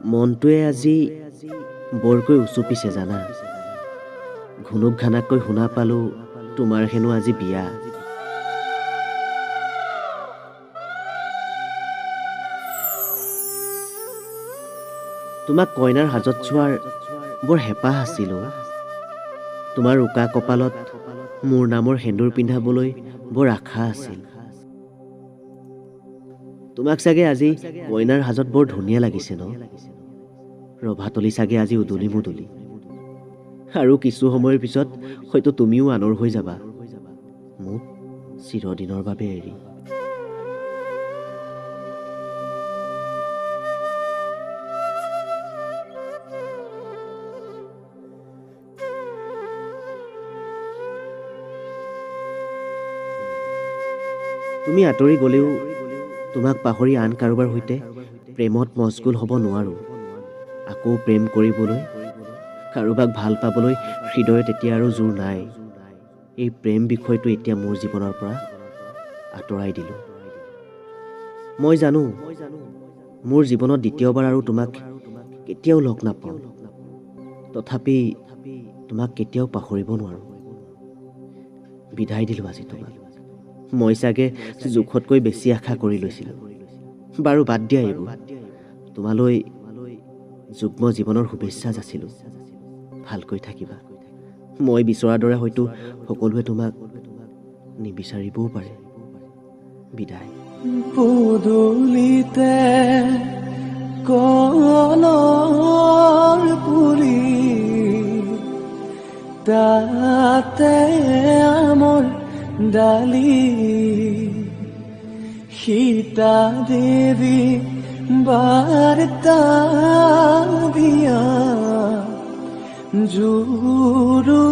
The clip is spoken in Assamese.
মনটোৱে আজি বৰকৈ উচুপিছে জানা। ঘুনুক ঘানাককৈ শুনা পালোঁ তোমাৰ হেনো আজি বিয়া। তোমাক কইনাৰ হাজত চোৱাৰ বৰ হেঁপাহ আছিল। তোমাৰ উকা কপালত মোৰ নামৰ সেন্দুৰ পিন্ধাবলৈ বৰ আশা আছিল। তোমাক চাগে আজি কইনাৰ হাজত বৰ ধুনীয়া লাগিছে ন? ৰভাতলি চাগে আজি উদুলি মুদুলি। আৰু কিছু সময়ৰ পিছত হয়তো তুমিও আনৰ হৈ যাবা। মোক চিৰদিনৰ বাবে এৰি। তুমি আঁতৰি গ'লেও তোমাক পাহৰি আন কাৰোবাৰ সৈতে প্ৰেমত মচগুল হ'ব নোৱাৰোঁ। আকৌ প্ৰেম কৰিবলৈ কাৰোবাক ভাল পাবলৈ হৃদয়ত এতিয়া আৰু জোৰ নাই। এই প্ৰেম বিষয়টো এতিয়া মোৰ জীৱনৰ পৰা আঁতৰাই দিলোঁ। মই জানো মোৰ জীৱনত দ্বিতীয়বাৰ আৰু তোমাক কেতিয়াও লগ নাপাওঁ। তথাপি তোমাক কেতিয়াও পাহৰিব নোৱাৰোঁ। বিদায় দিলোঁ আজি তোমাক। মই চাগে জোখতকৈ বেছি আশা কৰি লৈছিলোঁ। বাৰু বাদ দিয়া এইবোৰ। তোমালৈ যুগ্ম জীৱনৰ শুভেচ্ছা যাচিলোঁ। ভালকৈ থাকিবা। মই বিচৰাৰ দৰে হয়তো সকলোৱে তোমাক নিবিচাৰিবও পাৰে। বিদায়। পদূলিতে পুলি তাতে আমৰ ডালি সীতা দেৱী বাৰ্তা দিয়া জোৰো নাহিল